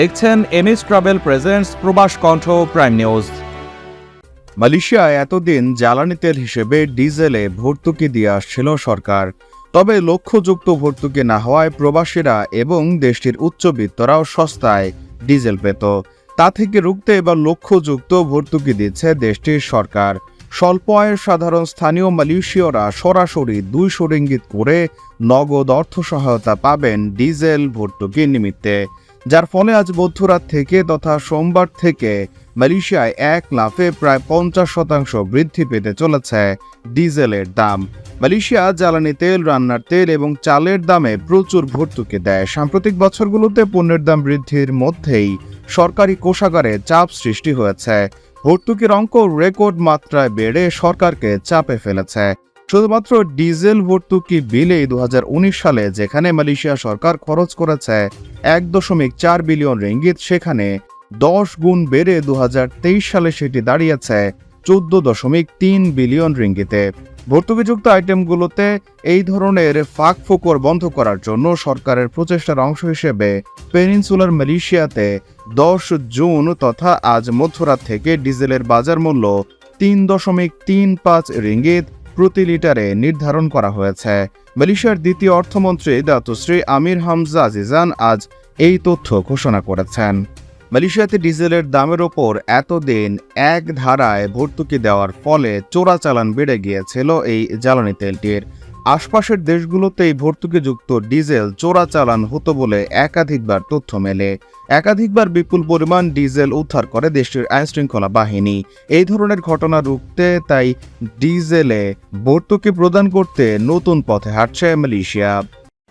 দেখছেন MS travel presents প্রবাস কণ্ঠ প্রাইম নিউজ। মালয়েশিয়ায় এতদিন জ্বালানি তেল হিসেবে ডিজেলে ভর্তুকি দিয়ে আসছিল সরকার। তবে লক্ষ্যযুক্ত ভর্তুকি না হওয়ায় প্রবাসীরা এবং দেশটির উচ্চবিত্তরাও সস্তায় ডিজেল পেত। তা থেকে রুখতে এবার লক্ষ্যযুক্ত ভর্তুকি দিচ্ছে দেশটির সরকার। স্বল্প আয়ের সাধারণ স্থানীয় মালয়েশীয়রা সরাসরি দুই রিঙ্গিত করে নগদ অর্থ সহায়তা পাবেন ডিজেল ভর্তুকি নিমিত্তে। যার ফলে আজ মধ্যরাত থেকে তথা সোমবার থেকে মালয়েশিয়ায় এক লাফে প্রায় পঞ্চাশ শতাংশ বৃদ্ধি পেতে চলেছে ডিজেলের দাম। মালয়েশিয়া জ্বালানি তেল, রান্নার তেল এবং চালের দামে প্রচুর ভর্তুকি দেয়। সাম্প্রতিক বছরগুলোতে পণ্যের দাম বৃদ্ধির মধ্যেই সরকারি কোষাগারে চাপ সৃষ্টি হয়েছে। ভর্তুকির অঙ্ক রেকর্ড মাত্রায় বেড়ে সরকারকে চাপে ফেলেছে। শুধুমাত্র ডিজেল ভর্তুকি বিলেই দু সালে যেখানে মালয়েশিয়া সরকার খরচ করেছে এক দশমিক চার বিলিয়ন রিঙ্গিত, সেখানে দশ গুণ বেড়ে দুহাজার তেইশ সালে সেটি দাঁড়িয়েছে চোদ্দ দশমিক তিন বিলিয়ন রিঙ্গিতে। ভর্তুকিযুক্ত আইটেমগুলোতে এই ধরনের ফাঁক ফোকর বন্ধ করার জন্য সরকারের প্রচেষ্টার অংশ হিসেবে পেনিনসুলার মালয়েশিয়াতে দশ জুন তথা আজ মধ্যরাত থেকে ডিজেলের বাজার মূল্য তিন দশমিক তিন পাঁচ রিঙ্গিত প্রতি লিটারে নির্ধারণ করা হয়েছে। মালয়েশিয়ার দ্বিতীয় অর্থমন্ত্রী দাতুশ্রী আমির হামজা আজিজান আজ এই তথ্য ঘোষণা করেছেন। মালয়েশিয়াতে ডিজেলের দামের ওপর এতদিন এক ধারায় ভর্তুকি দেওয়ার ফলে চোরাচালান বেড়ে গিয়েছিল এই জ্বালানি তেলটির। আশপাশের দেশগুলোতেই ভর্তুকিযুক্ত ডিজেল চোরাচালান হতো বলে একাধিকবার তথ্য মেলে। একাধিকবার বিপুল পরিমাণ ডিজেল উদ্ধার করে দেশটির আইনশৃঙ্খলা বাহিনী। এই ধরনের ঘটনা রুখতে তাই ডিজেলে ভর্তুকি প্রদান করতে নতুন পথে হাঁটছে Malaysia.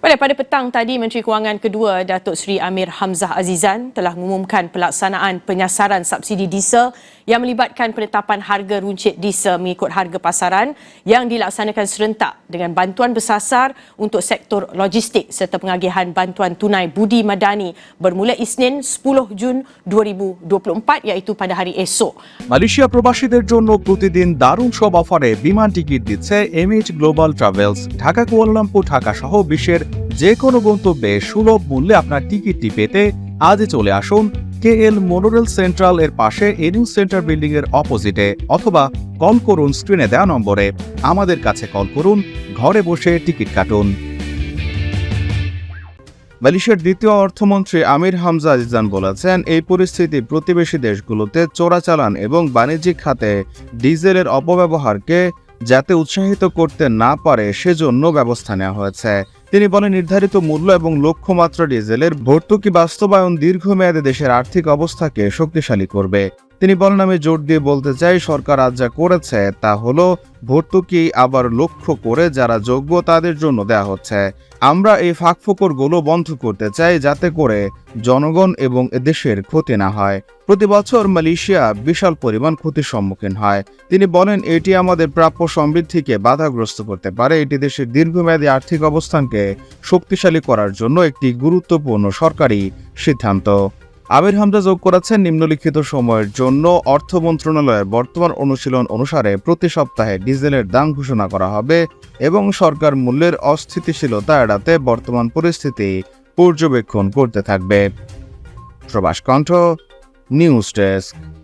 Pada pada petang tadi Menteri Kewangan kedua Datuk Seri Amir Hamzah Azizan telah mengumumkan pelaksanaan penyasaran subsidi diesel yang melibatkan penetapan harga runcit diesel mengikut harga pasaran yang dilaksanakan serentak dengan bantuan bersasar untuk sektor logistik serta pengagihan bantuan tunai budi madani bermula Isnin 10 Jun 2024 iaitu pada hari esok. Malaysia প্রবাসীদের জন্য প্রতিদিন দারুণ সব অফারে বিমান ticket দিচ্ছে MH global travels Dhaka Kuala Lumpur Dhaka সহ বিশ্বের যে কোনো গন্তব্যে সুলভ মূল্যে আপনার টিকিটটি পেতে আজই চলে আসুন কে এল মোনোরেল সেন্ট্রাল এর পাশে এনিউ সেন্টার বিল্ডিং এর অপোজিটে অথবা কল করুন স্ক্রিনে দেওয়া নম্বরে। আমাদের কাছে কল করুন, ঘরে বসে টিকিট কাটুন। মালয়েশিয়ার দ্বিতীয় অর্থমন্ত্রী আমির হামজা আজিজান বলেছেন, এই পরিস্থিতি প্রতিবেশী দেশগুলোতে চোরাচালান এবং বাণিজ্যিক খাতে ডিজেলের অপব্যবহারকে যাতে উৎসাহিত করতে না পারে, সেজন্য ব্যবস্থা নেওয়া হয়েছে। তিনি বলেন, নির্ধারিত মূল্য এবং লক্ষ্যমাত্রা ডিজেলের ভর্তুকি বাস্তবায়ন দীর্ঘমেয়াদে দেশের আর্থিক অবস্থাকে শক্তিশালী করবে। তিনি বলেন আমি জোর দিয়ে বলতে চাই, সরকার আজ যা করেছে তা হলো ভর্তুকি আবার লক্ষ্য করে যারা যোগ্য তাদের জন্য দেয়া হচ্ছে। আমরা এই ফাঁকফোকরগুলো বন্ধ করতে চাই যাতে করে জনগণ এবং দেশের ক্ষতি না হয়। প্রতি বছর মালয়েশিয়া বিশাল পরিমাণ ক্ষতির সম্মুখীন হয়। তিনি বলেন, এটি আমাদের প্রাপ্য সমৃদ্ধিকে বাধাগ্রস্ত করতে পারে। এটি দেশের দীর্ঘমেয়াদী আর্থিক অবস্থানকে শক্তিশালী করার জন্য একটি গুরুত্বপূর্ণ সরকারি সিদ্ধান্ত। আমির হামজা যোগ করেছেন নিম্নলিখিত সময়ের জন্য। অর্থ মন্ত্রণালয়ের বর্তমান অনুশীলন অনুসারে প্রতি সপ্তাহে ডিজেলের দাম ঘোষণা করা হবে এবং সরকার মূল্যের অস্থিতিশীলতা এড়াতে বর্তমান পরিস্থিতি পর্যবেক্ষণ করতে থাকবে। প্রবাস কণ্ঠ, নিউজ ডেস্ক।